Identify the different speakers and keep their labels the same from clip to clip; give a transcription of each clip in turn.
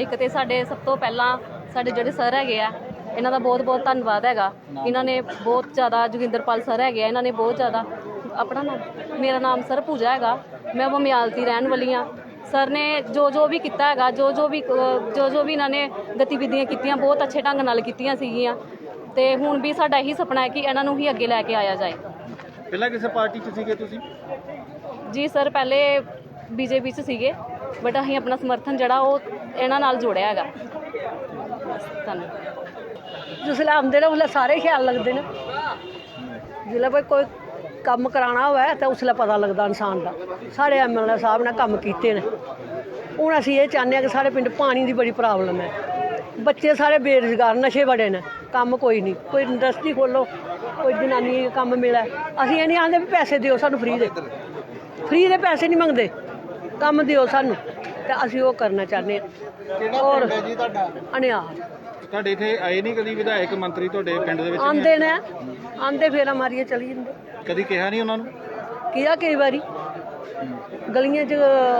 Speaker 1: ਇੱਕ ਤੇ ਸਾਡੇ ਸਭ ਤੋਂ ਪਹਿਲਾਂ ਸਾਡੇ ਜਿਹੜੇ ਸਰ ਹੈਗੇ ਆ ਇਹਨਾਂ ਦਾ ਬਹੁਤ ਬਹੁਤ ਧੰਨਵਾਦ ਹੈਗਾ। ਇਹਨਾਂ ਨੇ ਬਹੁਤ ਜ਼ਿਆਦਾ ਜੋਗਿੰਦਰਪਾਲ ਸਰ ਹੈਗੇ ਆ ਇਹਨਾਂ ਨੇ ਬਹੁਤ ਜ਼ਿਆਦਾ ਆਪਣਾ ਨਾਮ ਮੇਰਾ ਨਾਮ ਸਰ ਪੂਜਾ ਹੈਗਾ। ਮੈਂ ਬਮਿਆਲ ਦੀ ਰਹਿਣ ਵਾਲੀ ਆ। ਸਰ ਨੇ ਜੋ ਜੋ ਵੀ ਕੀਤਾ ਹੈਗਾ ਜੋ ਜੋ ਵੀ ਜੋ ਜੋ ਵੀ ਇਹਨਾਂ ਨੇ ਗਤੀਵਿਧੀਆਂ ਕੀਤੀਆਂ ਬਹੁਤ ਅੱਛੇ ਢੰਗ ਨਾਲ ਕੀਤੀਆਂ ਸੀਗੀਆਂ। ਤੇ ਹੁਣ ਵੀ ਸਾਡਾ ਇਹੀ ਸੁਪਨਾ ਹੈ ਕਿ ਇਹਨਾਂ ਨੂੰ ਹੀ ਅੱਗੇ ਲੈ ਕੇ ਆਇਆ ਜਾਏ।
Speaker 2: ਪਹਿਲਾਂ ਕਿਸੇ ਪਾਰਟੀ 'ਚ ਸੀਗੇ ਤੁਸੀਂ?
Speaker 1: ਜੀ ਸਰ ਪਹਿਲੇ ਬੀਜੇਪੀ 'ਚ ਸੀਗੇ ਬਟ ਅਸੀਂ ਆਪਣਾ ਸਮਰਥਨ ਜਿਹੜਾ ਉਹ ਇਹਨਾਂ ਨਾਲ ਜੁੜਿਆ ਹੈਗਾ। ਬਸ, ਧੰਨਵਾਦ
Speaker 3: ਜਿਸਲੇ ਆਉਂਦੇ ਨੇ ਉਸਲੇ ਸਾਰੇ ਖਿਆਲ ਲੱਗਦੇ ਨੇ। ਜਿਸਲੇ ਕੋਈ ਕੋਈ ਕੰਮ ਕਰਾਉਣਾ ਹੋਵੇ ਤਾਂ ਉਸਲੇ ਪਤਾ ਲੱਗਦਾ ਇਨਸਾਨ ਦਾ। ਸਾਡੇ ਐਮਐਲਏ ਸਾਹਿਬ ਨੇ ਕੰਮ ਕੀਤੇ ਨੇ। ਹੁਣ ਅਸੀਂ ਇਹ ਚਾਹੁੰਦੇ ਹਾਂ ਕਿ ਸਾਡੇ ਪਿੰਡ ਪਾਣੀ ਦੀ ਬੜੀ ਪ੍ਰੋਬਲਮ ਹੈ। ਬੱਚੇ ਸਾਰੇ ਬੇਰੁਜ਼ਗਾਰ ਨਸ਼ੇ ਬੜੇ ਨੇ। ਕੰਮ ਕੋਈ ਨਹੀਂ। ਕੋਈ ਇੰਡਸਟਰੀ ਖੋਲੋ ਕੋਈ ਜਨਾਨੀ ਕੰਮ ਮਿਲੇ ਅਸੀਂ ਇਹ ਨਹੀਂ ਆਂਦੇ ਵੀ ਪੈਸੇ ਦਿਓ ਸਾਨੂੰ ਫ੍ਰੀ ਦੇ। ਫ੍ਰੀ ਦੇ ਪੈਸੇ ਨਹੀਂ ਮੰਗਦੇ। ਕੰਮ ਦਿਓ ਸਾਨੂੰ। ਤਾਂ ਅਸੀਂ ਉਹ ਕਰਨਾ ਚਾਹੁੰਦੇ ਹਾਂ।
Speaker 2: ਕਿਹੜਾ
Speaker 3: ਔਰ
Speaker 2: ਪਿੰਡ ਹੈ ਜੀ ਤੁਹਾਡਾ?
Speaker 3: ਅਨਿਆਰ
Speaker 2: ਤੁਹਾਡੇ ਇੱਥੇ ਆਏ ਨਹੀਂ ਕਦੀ ਵਿਧਾਇਕ ਮੰਤਰੀ ਤੁਹਾਡੇ ਪਿੰਡ ਦੇ ਵਿੱਚ
Speaker 3: ਆਂਦੇ ਨੇ ਆਂਦੇ ਫੇਰਾ ਮਾਰੀਏ ਚਲੀ ਜਾਂਦੇ।
Speaker 2: ਕਦੀ ਕਿਹਾ ਨਹੀਂ ਉਹਨਾਂ ਨੂੰ?
Speaker 3: ਕਿਹਾ ਕਈ ਵਾਰੀ। ਗਲੀਆਂ 'ਚ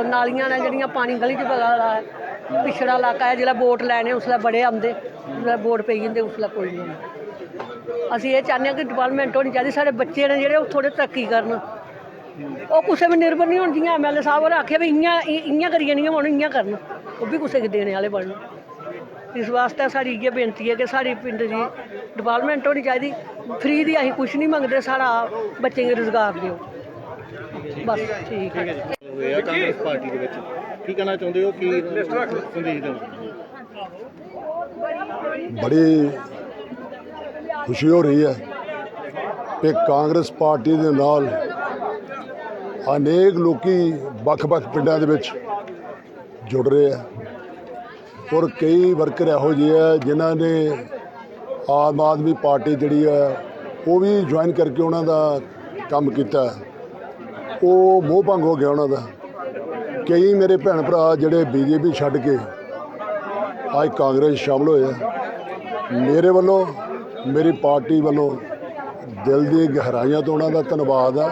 Speaker 3: ਨਾਲੀਆਂ ਨੇ ਜਿਹੜੀਆਂ ਪਾਣੀ ਗਲੀ 'ਚ ਵਗਦਾ ਹੈ ਪਿਛੜਾ ਇਲਾਕਾ ਹੈ ਜਿਹੜਾ ਵੋਟ ਲੈਣੇ ਉਸਲੇ ਬੜੇ ਆਉਂਦੇ ਉਸਲੇ ਵੋਟ ਪਈ ਜਾਂਦੇ ਉਸਲੇ ਕੋਈ ਨਹੀਂ। ਅਸੀਂ ਇਹ ਚਾਹੁੰਦੇ ਹਾਂ ਕਿ ਡਿਵੈਲਪਮੈਂਟ ਹੋਣੀ ਚਾਹੀਦੀ ਸਾਡੇ ਬੱਚੇ ਨੇ ਜਿਹੜੇ ਉਹ ਥੋੜੇ ਤਰੱਕੀ ਕਰਨ। ਉਹ ਕਿਸੇ ਵੀ ਨਿਰਭਰ ਨਹੀਂ ਹੋਣ ਜੀਆਂ ਐਮਐਲਏ ਸਾਹਿਬ ਨੇ ਆਖਿਆ ਵੀ ਇੰਆਂ ਇੰਆਂ ਕਰੀਏ ਨਹੀਂ ਹੁਣ ਇੰਆਂ ਕਰਨ। ਉਹ ਵੀ ਕਿਸੇ ਦੇ ਦੇਣੇ ਵਾਲੇ ਬਣਨ। ਇਸ ਵਾਸਤੇ ਸਾਡੀ ਇਹ ਬੇਨਤੀ ਹੈ ਕਿ ਸਾਡੇ ਪਿੰਡ ਦੀ ਡਿਵੈਲਪਮੈਂਟ ਹੋਣੀ ਚਾਹੀਦੀ। ਫ੍ਰੀ ਦੀ ਅਸੀਂ ਕੁਝ ਨਹੀਂ ਮੰਗਦੇ ਸਾਡਾ ਬੱਚੇ ਨੂੰ ਰੁਜ਼ਗਾਰ ਦਿਓ। ਬਸ ਠੀਕ ਹੈ।
Speaker 2: ਹੋਏ ਆ ਕਾਂਗਰਸ ਪਾਰਟੀ ਦੇ ਵਿੱਚ। ਕੀ ਕਹਿਣਾ ਚਾਹੁੰਦੇ ਹੋ? ਕੀ ਸੰਦੇਸ਼ ਦਿਓ
Speaker 4: ਬੜੀ ਖੁਸ਼ੀ ਹੋ ਰਹੀ ਹੈ ਕਿ ਕਾਂਗਰਸ ਪਾਰਟੀ ਦੇ ਨਾਲ ਅਨੇਕ ਲੋਕੀ ਵੱਖ-ਵੱਖ ਪਿੰਡਾਂ ਦੇ ਵਿੱਚ ਜੁੜ ਰਹੇ ਆ। ਔਰ ਕਈ ਵਰਕਰ ਇਹੋ ਜਿਹੇ ਆ ਜਿਨ੍ਹਾਂ ਨੇ ਆਮ ਆਦਮੀ ਪਾਰਟੀ ਜਿਹੜੀ ਹੈ ਉਹ ਵੀ ਜੁਆਇਨ ਕਰਕੇ ਉਹਨਾਂ ਦਾ ਕੰਮ ਕੀਤਾ। ਉਹ ਮੋਹ ਭੰਗ ਹੋ ਗਿਆ ਉਹਨਾਂ ਦਾ। ਕਈ ਮੇਰੇ ਭੈਣ ਭਰਾ ਜਿਹੜੇ ਬੀਜੇਪੀ ਛੱਡ ਕੇ ਅੱਜ ਕਾਂਗਰਸ 'ਚ ਸ਼ਾਮਲ ਹੋਏ ਆ। ਮੇਰੇ ਵੱਲੋਂ, ਮੇਰੀ ਪਾਰਟੀ ਵੱਲੋਂ ਦਿਲ ਦੀ ਗਹਿਰਾਈਆਂ ਤੋਂ ਉਹਨਾਂ ਦਾ ਧੰਨਵਾਦ ਆ।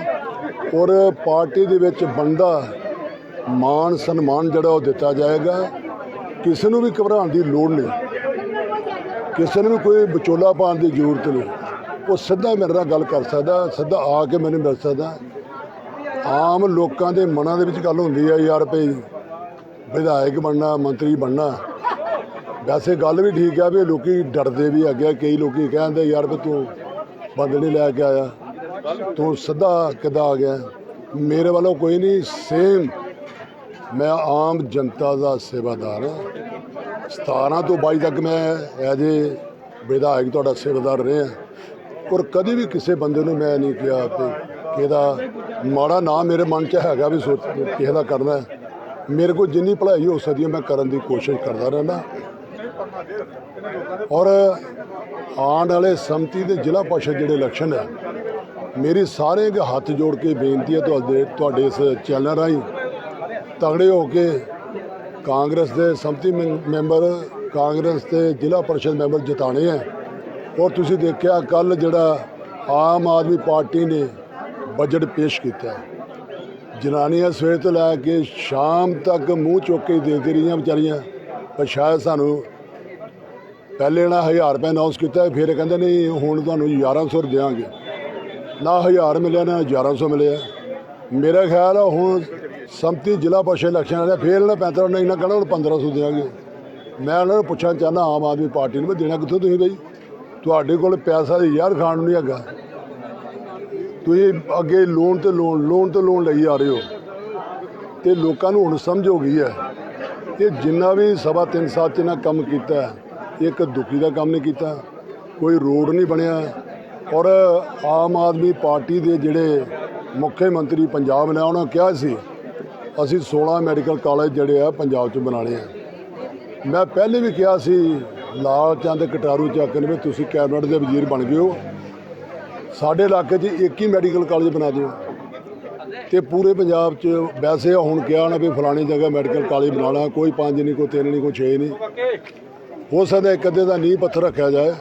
Speaker 4: ਔਰ ਪਾਰਟੀ ਦੇ ਵਿੱਚ ਬੰਦਾ ਮਾਣ ਸਨਮਾਨ ਜਿਹੜਾ ਉਹ ਦਿੱਤਾ ਜਾਏਗਾ, ਕਿਸੇ ਨੂੰ ਵੀ ਘਬਰਾਉਣ ਦੀ ਲੋੜ ਨਹੀਂ। ਕਿਸੇ ਨੂੰ ਵੀ ਕੋਈ ਵਿਚੋਲਾ ਪਾਉਣ ਦੀ ਜ਼ਰੂਰਤ ਨਹੀਂ। ਉਹ ਸਿੱਧਾ ਮੇਰੇ ਨਾਲ ਗੱਲ ਕਰ ਸਕਦਾ, ਸਿੱਧਾ ਆ ਕੇ ਮੈਨੂੰ ਮਿਲ ਸਕਦਾ। ਆਮ ਲੋਕਾਂ ਦੇ ਮਨਾਂ ਦੇ ਵਿੱਚ ਗੱਲ ਹੁੰਦੀ ਹੈ ਯਾਰ ਭਈ, ਵਿਧਾਇਕ ਬਣਨਾ, ਮੰਤਰੀ ਬਣਨਾ। ਵੈਸੇ ਗੱਲ ਵੀ ਠੀਕ ਆ ਵੀ ਲੋਕੀ ਡਰਦੇ ਵੀ ਹੈਗੇ ਆ। ਕਈ ਲੋਕੀ ਕਹਿੰਦੇ, ਯਾਰ ਵੀ ਤੂੰ ਬੰਦੇ ਲੈ ਕੇ ਆਇਆ। ਤੂੰ ਸਿੱਧਾ ਕਿੱਦਾਂ ਆ ਗਿਆ? ਮੇਰੇ ਵੱਲੋਂ ਕੋਈ ਨਹੀਂ ਸੇਮ ਮੈਂ ਆਮ ਜਨਤਾ ਦਾ ਸੇਵਾਦਾਰ ਹਾਂ। 17 ਤੋਂ 22 ਤੱਕ ਮੈਂ ਐਜ ਏ ਵਿਧਾਇਕ ਤੁਹਾਡਾ ਸੇਵਾਦਾਰ ਰਿਹਾ। ਔਰ ਕਦੇ ਵੀ ਕਿਸੇ ਬੰਦੇ ਨੂੰ ਮੈਂ ਨਹੀਂ ਕਿਹਾ ਕਿ ਇਹਦਾ ਮਾੜਾ ਨਾਮ ਮੇਰੇ ਮਨ 'ਚ ਹੈਗਾ ਵੀ ਸੋਚ ਕਿਸੇ ਦਾ ਕਰਨਾ ਮੇਰੇ ਕੋਲ ਜਿੰਨੀ ਭਲਾਈ ਹੋ ਸਕਦੀ ਹੈ, ਮੈਂ ਕਰਨ ਦੀ ਕੋਸ਼ਿਸ਼ ਕਰਦਾ ਰਹਿੰਦਾ। ਔਰ ਆਉਣ ਵਾਲੇ ਸੰਮਤੀ ਦੇ ਜ਼ਿਲ੍ਹਾ ਪਰਿਸ਼ਦ ਜਿਹੜੇ ਇਲੈਕਸ਼ਨ ਹੈ, ਮੇਰੀ ਸਾਰੇ ਹੱਥ ਜੋੜ ਕੇ ਬੇਨਤੀ ਹੈ ਤੁਹਾਡੇ ਤੁਹਾਡੇ ਇਸ ਚੈਨਲ ਰਾਹੀਂ ਤਗੜੇ ਹੋ ਕੇ ਕਾਂਗਰਸ ਦੇ ਸੰਮਤੀ ਮੈਂ- ਮੈਂਬਰ, ਕਾਂਗਰਸ ਦੇ ਜ਼ਿਲ੍ਹਾ ਪਰਿਸ਼ਦ ਮੈਂਬਰ ਜਿਤਾਣੇ ਹੈ। ਔਰ ਤੁਸੀਂ ਦੇਖਿਆ ਕੱਲ ਜਿਹੜਾ ਆਮ ਆਦਮੀ ਪਾਰਟੀ ਨੇ ਬਜਟ ਪੇਸ਼ ਕੀਤਾ ਜਨਾਨੀਆਂ ਸਵੇਰ ਤੋਂ ਲੈ ਕੇ ਸ਼ਾਮ ਤੱਕ ਮੂੰਹ ਚੁੱਕ ਕੇ ਦੇਖਦੇ ਰਹੀਆਂ ਵਿਚਾਰੀਆਂ। ਪਰ ਸ਼ਾਇਦ ਸਾਨੂੰ ਪਹਿਲੇ ਨਾ 1000 ਰੁਪਏ ਅਨਾਉਂਸ ਕੀਤਾ ਫਿਰ ਕਹਿੰਦੇ ਨਹੀਂ ਹੁਣ ਤੁਹਾਨੂੰ 1100 ਰੁਪਏ ਦਿਆਂਗੇ। ਨਾ 1000 ਮਿਲਿਆ, ਨਾ 1100 ਮਿਲਿਆ। ਮੇਰਾ ਖਿਆਲ ਆ ਹੁਣ ਸੰਮਤੀ ਜ਼ਿਲ੍ਹਾ ਪਰਿਸ਼ਦ ਇਲੈਕਸ਼ਨ ਵਾਲੇ ਫਿਰ ਇਹਨਾਂ 35 ਨਹੀਂ ਨਾ ਕਹਿਣਾ, ਹੁਣ 1500 ਦਿਆਂਗੇ ਮੈਂ ਉਹਨਾਂ ਨੂੰ ਪੁੱਛਣਾ ਚਾਹੁੰਦਾ ਆਮ ਆਦਮੀ ਪਾਰਟੀ ਨੂੰ ਵੀ ਦੇਣਾ ਕਿੱਥੋਂ ਤੁਸੀਂ ਬਈ? ਤੁਹਾਡੇ ਕੋਲ ਪੈਸਾ ਦੀ ਯਾਰ ਖਾਣ ਨੂੰ ਨਹੀਂ ਹੈਗਾ। ਤੁਸੀਂ ਅੱਗੇ ਲੋਨ ਤੇ ਲੋਨ ਲੋਨ ਤੇ ਲੋਨ ਲਈ ਆ ਰਹੇ ਹੋ। ਤੇ ਲੋਕਾਂ ਨੂੰ ਹੁਣ ਸਮਝ ਹੋ ਗਈ ਹੈ ਕਿ ਜਿੰਨਾ ਵੀ ਸਵਾ ਤਿੰਨ ਸਾਲ ਚ ਇਹਨਾਂ ਕੰਮ ਕੀਤਾ ਇੱਕ ਦੁਖੀ ਦਾ ਕੰਮ ਨਹੀਂ ਕੀਤਾ, ਕੋਈ ਰੋਡ ਨਹੀਂ ਬਣਿਆ। ਔਰ ਆਮ ਆਦਮੀ ਪਾਰਟੀ ਦੇ ਜਿਹੜੇ ਮੁੱਖ ਮੰਤਰੀ ਪੰਜਾਬ ਨੇ, ਉਹਨਾਂ ਕਿਹਾ ਸੀ ਅਸੀਂ 16 ਮੈਡੀਕਲ ਕਾਲਜ ਜਿਹੜੇ ਆ ਪੰਜਾਬ 'ਚ ਬਣਾਉਣੇ ਆ। ਮੈਂ ਪਹਿਲੇ ਵੀ ਕਿਹਾ ਸੀ, ਲਾਲ ਚੰਦ ਕਟਾਰੂ ਚੱਕ ਨੇ ਵੀ ਤੁਸੀਂ ਕੈਬਨਿਟ ਦੇ ਵਜ਼ੀਰ ਬਣ ਗਏ ਹੋ। ਸਾਡੇ ਇਲਾਕੇ 'ਚ ਇੱਕ ਹੀ ਮੈਡੀਕਲ ਕਾਲਜ ਬਣਾ ਦਿਓ। ਤੇ ਪੂਰੇ ਪੰਜਾਬ 'ਚ ਵੈਸੇ ਹੁਣ ਕਿਹਾ ਨਾ ਵੀ ਫਲਾਣੀ ਜਗ੍ਹਾ ਮੈਡੀਕਲ ਕਾਲਜ ਬਣਾਉਣਾ ਕੋਈ ਪੰਜ ਨਹੀਂ, ਕੋਈ ਤਿੰਨ ਨਹੀਂ, ਕੋਈ ਛੇ ਨਹੀਂ। ਹੋ ਸਕਦਾ ਇੱਕ ਅੱਧੇ ਦਾ ਨੀਂਹ ਪੱਥਰ ਰੱਖਿਆ ਜਾਏ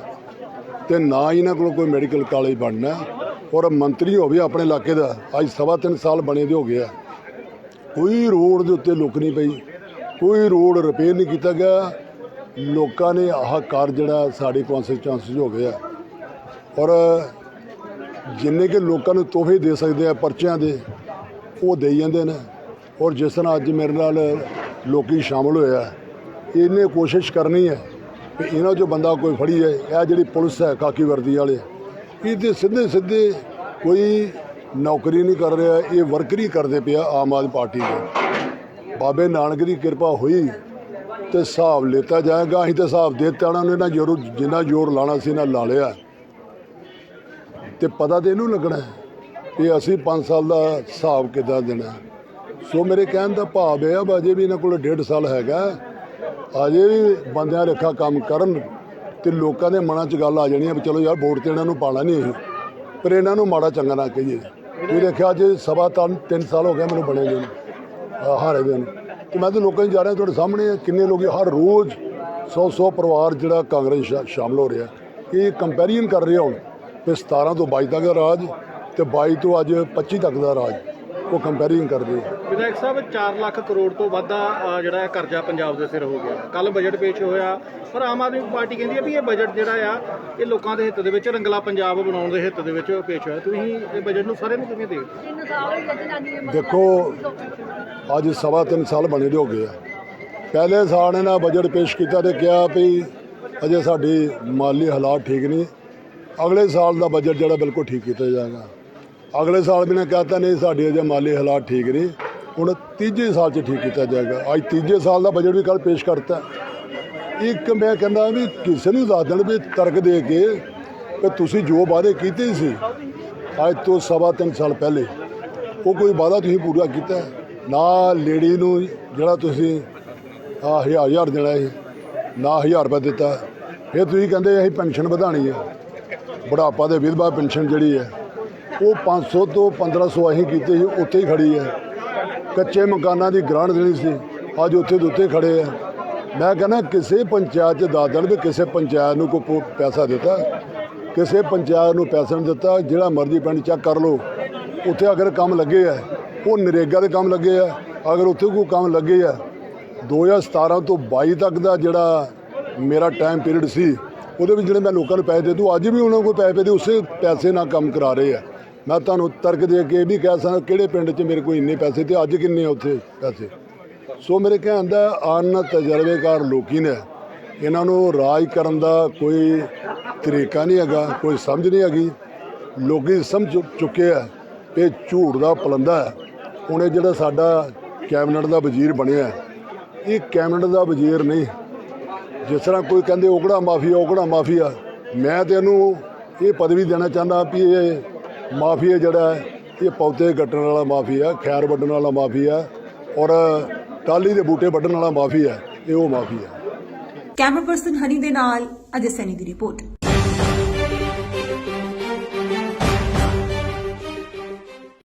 Speaker 4: ਤੇ ਨਾ ਹੀ ਇਹਨਾਂ ਕੋਲ ਕੋਈ ਮੈਡੀਕਲ ਕਾਲਜ ਬਣਨਾ। ਔਰ ਮੰਤਰੀ ਹੋਵੇ ਆਪਣੇ ਇਲਾਕੇ ਦਾ, ਅੱਜ ਸਵਾ ਤਿੰਨ ਸਾਲ ਬਣੇ ਦੇ ਹੋ ਗਏ ਆ। ਕੋਈ ਰੋਡ ਦੇ ਉੱਤੇ ਲੁੱਕ ਨਹੀਂ ਪਈ। ਕੋਈ ਰੋਡ ਰਿਪੇਅਰ ਨਹੀਂ ਕੀਤਾ ਗਿਆ। ਲੋਕਾਂ ਨੇ ਆਹ ਕਾਰ ਜਿਹੜਾ ਸਾਡੀ ਕਨਸਟੀਚੁਐਂਸੀ ਹੋ ਗਿਆ ਔਰ ਜਿੰਨੇ ਕਿ ਲੋਕਾਂ ਨੂੰ ਤੋਹਫੇ ਦੇ ਸਕਦੇ ਆ ਪਰਚਿਆਂ ਦੇ, ਉਹ ਦੇਈ ਜਾਂਦੇ ਨੇ। ਔਰ ਜਿਸ ਤਰ੍ਹਾਂ ਅੱਜ ਮੇਰੇ ਨਾਲ ਲੋਕੀ ਸ਼ਾਮਲ ਹੋਇਆ ਇਹਨੇ ਕੋਸ਼ਿਸ਼ ਕਰਨੀ ਹੈ ਕਿ ਇਹਨਾਂ 'ਚੋਂ ਬੰਦਾ ਕੋਈ ਫੜੀ ਹੈ ਇਹ ਜਿਹੜੀ ਪੁਲਿਸ ਹੈ ਕਾਕੀ ਵਰਦੀ ਵਾਲੇ, ਇਹਦੇ ਸਿੱਧੇ ਸਿੱਧੇ ਕੋਈ ਨੌਕਰੀ ਨਹੀਂ ਕਰ ਰਿਹਾ, ਇਹ ਵਰਕਰੀ ਕਰਦੇ ਪਿਆ ਆਮ ਆਦਮੀ ਪਾਰਟੀ ਦੇ। ਬਾਬੇ ਨਾਨਕ ਦੀ ਕਿਰਪਾ ਹੋਈ ਤੇ ਹਿਸਾਬ ਲੇਤਾ ਜਾਏਗਾ, ਅਸੀਂ ਤੇ ਹਿਸਾਬ ਦੇ ਦਿੱਤਾ ਉਹਨਾਂ ਨੇ ਨਾ ਜ਼ੋਰ ਜਿੰਨਾ ਜ਼ੋਰ ਲਾਣਾ ਸੀ ਨਾ ਲਾ ਲਿਆ। ਤੇ ਪਤਾ ਤੇ ਇਹਨੂੰ ਲੱਗਣਾ ਹੈ ਅਸੀਂ 5 ਸਾਲ ਦਾ ਹਿਸਾਬ ਕਿੱਦਾਂ ਦੇਣਾ। ਸੋ ਮੇਰੇ ਕਹਿਣ ਦਾ ਭਾਵ ਇਹ ਆ ਵੀ ਅਜੇ ਵੀ ਇਹਨਾਂ ਕੋਲ ਡੇਢ ਸਾਲ ਹੈਗਾ, ਅਜੇ ਵੀ ਬੰਦਿਆਂ ਰੱਖਾ ਕੰਮ ਕਰਨ ਤੇ ਲੋਕਾਂ ਦੇ ਮਨਾਂ 'ਚ ਗੱਲ ਆ ਜਾਣੀ ਹੈ ਵੀ ਚਲੋ ਯਾਰ ਵੋਟ ਤੇ ਇਹਨਾਂ ਨੂੰ ਪਾਣਾ ਨਹੀਂ ਅਸੀਂ, ਪਰ ਇਹਨਾਂ ਨੂੰ ਮਾੜਾ ਚੰਗਾ ਨਾ ਕਹੀਏ। ਤੁਸੀਂ ਦੇਖਿਆ ਅੱਜ ਸਵਾ ਤਿੰਨ ਤਿੰਨ ਸਾਲ ਹੋ ਗਏ ਮੈਨੂੰ ਬਣੇ ਦੇ ਨੂੰ ਹਾਰੇ ਦੇ ਨੂੰ। ਤੇ ਮੈਂ ਤਾਂ ਲੋਕਾਂ ਨੂੰ ਜਾ ਰਿਹਾ ਤੁਹਾਡੇ ਸਾਹਮਣੇ, ਕਿੰਨੇ ਲੋਕ ਹਰ ਰੋਜ਼ 100 100 ਪਰਿਵਾਰ ਜਿਹੜਾ ਕਾਂਗਰਸ ਸ਼ਾ- ਸ਼ਾਮਲ ਹੋ ਰਿਹਾ। ਇਹ ਕੰਪੈਰੀਜ਼ਨ ਕਰ ਰਿਹਾ ਹੁਣ ਤੇ 17 ਤੋਂ 22 ਤੱਕ ਦਾ ਰਾਜ ਤੇ 22 ਤੋਂ ਅੱਜ 25 ਤੱਕ ਦਾ ਰਾਜ। ਉਹ ਕੰਪੈਰੀਜ਼ਨ ਕਰਦੇ ਆ
Speaker 2: ਵਿਧਾਇਕ ਸਾਹਿਬ 4 ਲੱਖ ਕਰੋੜ ਤੋਂ ਵੱਧ ਦਾ ਅ, ਜਿਹੜਾ ਹੈ ਕਰਜ਼ਾ ਪੰਜਾਬ ਦੇ ਸਿਰ ਹੋ ਗਿਆ। ਕੱਲ ਬਜਟ ਪੇਸ਼ ਹੋਇਆ ਪਰ ਆਮ ਆਦਮੀ ਪਾਰਟੀ ਕਹਿੰਦੀ ਹੈ ਵੀ ਇਹ ਬਜਟ ਜਿਹੜਾ ਆ ਇਹ ਲੋਕਾਂ ਦੇ ਹਿੱਤ ਦੇ ਵਿੱਚ ਰੰਗਲਾ ਪੰਜਾਬ ਬਣਾਉਣ ਦੇ ਹਿੱਤ ਦੇ ਵਿੱਚ ਪੇਸ਼ ਹੋਇਆ। ਤੁਸੀਂ ਇਹ ਬਜਟ ਨੂੰ ਸਾਰੇ ਨੂੰ ਕਿਵੇਂ ਦੇਖਦੇ ਹੋ?
Speaker 4: ਦੇਖੋ ਅੱਜ ਸਵਾ ਤਿੰਨ ਸਾਲ ਬਣੇ ਦੇ ਹੋ ਗਏ ਆ। ਪਹਿਲੇ ਸਾਲ ਇਹਨਾਂ ਬਜਟ ਪੇਸ਼ ਕੀਤਾ ਤੇ ਕਿਹਾ ਵੀ ਅਜੇ ਸਾਡੀ ਮਾਲੀ ਹਾਲਾਤ ਠੀਕ ਨਹੀਂ। ਅਗਲੇ ਸਾਲ ਦਾ ਬਜਟ ਜਿਹੜਾ ਬਿਲਕੁਲ ਠੀਕ ਕੀਤਾ ਜਾਏਗਾ। ਅਗਲੇ ਸਾਲ ਵੀ ਨੇ ਕਹਤਾ ਨਹੀਂ, ਸਾਡੇ ਅਜੇ ਮਾਲੀ ਹਾਲਾਤ ਠੀਕ ਨਹੀਂ। ਹੁਣ ਤੀਜੇ ਸਾਲ 'ਚ ਠੀਕ ਕੀਤਾ ਜਾਏਗਾ। ਅੱਜ ਤੀਜੇ ਸਾਲ ਦਾ ਬਜਟ ਵੀ ਕੱਲ ਪੇਸ਼ ਕਰਤਾ। ਇੱਕ ਮੈਂ ਕਹਿੰਦਾ ਵੀ ਕਿਸੇ ਨੂੰ ਦੱਸ ਦੇਣ ਵੀ ਤਰਕ ਦੇ ਕੇ ਕਿ ਤੁਸੀਂ ਜੋ ਵਾਅਦੇ ਕੀਤੇ ਸੀ, ਅੱਜ ਤੋਂ ਸਵਾ ਤਿੰਨ ਸਾਲ ਪਹਿਲੇ, ਉਹ ਕੋਈ ਵਾਅਦਾ ਤੁਸੀਂ ਪੂਰਾ ਕੀਤਾ? ਨਾ ਲੇਡੀ ਨੂੰ ਜਿਹੜਾ ਤੁਸੀਂ ਆ ਹਜ਼ਾਰ ਹਜ਼ਾਰ ਦੇਣਾ ਸੀ, ਨਾ ਹਜ਼ਾਰ ਰੁਪਏ ਦਿੱਤਾ। ਫਿਰ ਤੁਸੀਂ ਕਹਿੰਦੇ ਅਸੀਂ ਪੈਨਸ਼ਨ ਵਧਾਣੀ ਹੈ। ਬੁਢਾਪਾ ਦੇ ਵਿਧਵਾ ਪੈਨਸ਼ਨ ਜਿਹੜੀ ਹੈ ਉਹ 500 ਤੋਂ 1500 ਅਸੀਂ ਕੀਤੇ ਸੀ, ਉੱਥੇ ਹੀ ਖੜੀ ਹੈ। ਕੱਚੇ ਮਕਾਨਾਂ ਦੀ ਗ੍ਰਾਂਟ ਦੇਣੀ ਸੀ। ਅੱਜ ਉੱਥੇ ਦੇ ਉੱਤੇ ਖੜੇ ਆ ਮੈਂ ਕਹਿੰਦਾ, ਕਿਸੇ ਪੰਚਾਇਤ 'ਚ ਦੱਸ ਦੇਣ ਵੀ ਕਿਸੇ ਪੰਚਾਇਤ ਨੂੰ ਕੋਈ ਪੋ- ਪੈਸਾ ਦਿੱਤਾ। ਕਿਸੇ ਪੰਚਾਇਤ ਨੂੰ ਪੈਸਾ ਨਹੀਂ ਦਿੱਤਾ, ਜਿਹੜਾ ਮਰਜ਼ੀ ਪਿੰਡ ਚੈੱਕ ਕਰ ਲਓ। ਉੱਥੇ ਅਗਰ ਕੰਮ ਲੱਗੇ ਆ ਉਹ ਨਰੇਗਾ ਦੇ ਕੰਮ ਲੱਗੇ ਆ ਅਗਰ ਉੱਥੇ ਕੋਈ ਕੰਮ ਲੱਗੇ ਆ 2017 ਤੋਂ 22 ਤੱਕ ਦਾ ਜਿਹੜਾ ਮੇਰਾ ਟਾਈਮ ਪੀਰੀਅਡ ਸੀ, ਉਹਦੇ ਵਿੱਚ ਜਿਹੜੇ ਮੈਂ ਲੋਕਾਂ ਨੂੰ ਪੈਸੇ ਦੇ ਦੂੰ ਅੱਜ ਵੀ ਉਹਨਾਂ ਕੋਲ ਪੈਸੇ ਦੇ, ਉਸੇ ਪੈਸੇ ਨਾਲ ਕੰਮ ਕਰਾ ਰਹੇ ਆ ਮੈਂ ਤੁਹਾਨੂੰ ਤਰਕ ਦੇ ਕੇ ਇਹ ਵੀ ਕਹਿ ਸਕਦਾ ਕਿਹੜੇ ਪਿੰਡ 'ਚ ਮੇਰੇ ਕੋਲ ਇੰਨੇ ਪੈਸੇ ਤੇ ਅੱਜ ਕਿੰਨੇ ਆ ਉੱਥੇ ਪੈਸੇ? ਸੋ ਮੇਰੇ ਕਹਿਣ ਦਾ ਅਨ ਤਜਰਬੇਕਾਰ ਲੋਕੀ ਨੇ। ਇਹਨਾਂ ਨੂੰ ਰਾਜ ਕਰਨ ਦਾ ਕੋਈ ਤਰੀਕਾ ਨਹੀਂ ਹੈਗਾ, ਕੋਈ ਸਮਝ ਨਹੀਂ ਹੈਗੀ। ਲੋਕੀ ਸਮਝ ਚੁੱਕੇ ਆ ਕਿ ਝੂਠ ਦਾ ਪਲੰਦਾ ਹੈ। ਹੁਣ ਇਹ ਜਿਹੜਾ ਸਾਡਾ ਕੈਬਨਿਟ ਦਾ ਵਜ਼ੀਰ ਬਣਿਆ ਇਹ ਕੈਬਨਿਟ ਦਾ ਵਜ਼ੀਰ ਨਹੀਂ। ਜਿਸ ਤਰ੍ਹਾਂ ਕੋਈ ਕਹਿੰਦੇ ਉਗੜਾ ਮਾਫੀਆ ਉਗੜਾ ਮਾਫੀਆ, ਮੈਂ ਤੇ ਇਹਨੂੰ ਇਹ ਪਦਵੀ ਦੇਣਾ ਚਾਹੁੰਦਾ ਵੀ ਇਹ ਮਾਫੀਆ ਜਿਹੜਾ ਹੈ, ਇਹ ਪੌਦੇ ਕੱਟਣ ਵਾਲਾ ਮਾਫੀਆ, ਖੈਰ ਵੱਢਣ ਵਾਲਾ ਮਾਫੀਆ ਔਰ ਟਾਲੀ ਦੇ ਬੂਟੇ ਵੱਢਣ ਵਾਲਾ ਮਾਫੀਆ, ਇਹ ਉਹ ਮਾਫੀਆ।
Speaker 5: ਕੈਮਰਾ ਪਰਸਨ ਹਨੀ ਦੇ ਨਾਲ ਅਜੇ ਸੈਨੀ ਦੀ ਰਿਪੋਰਟ।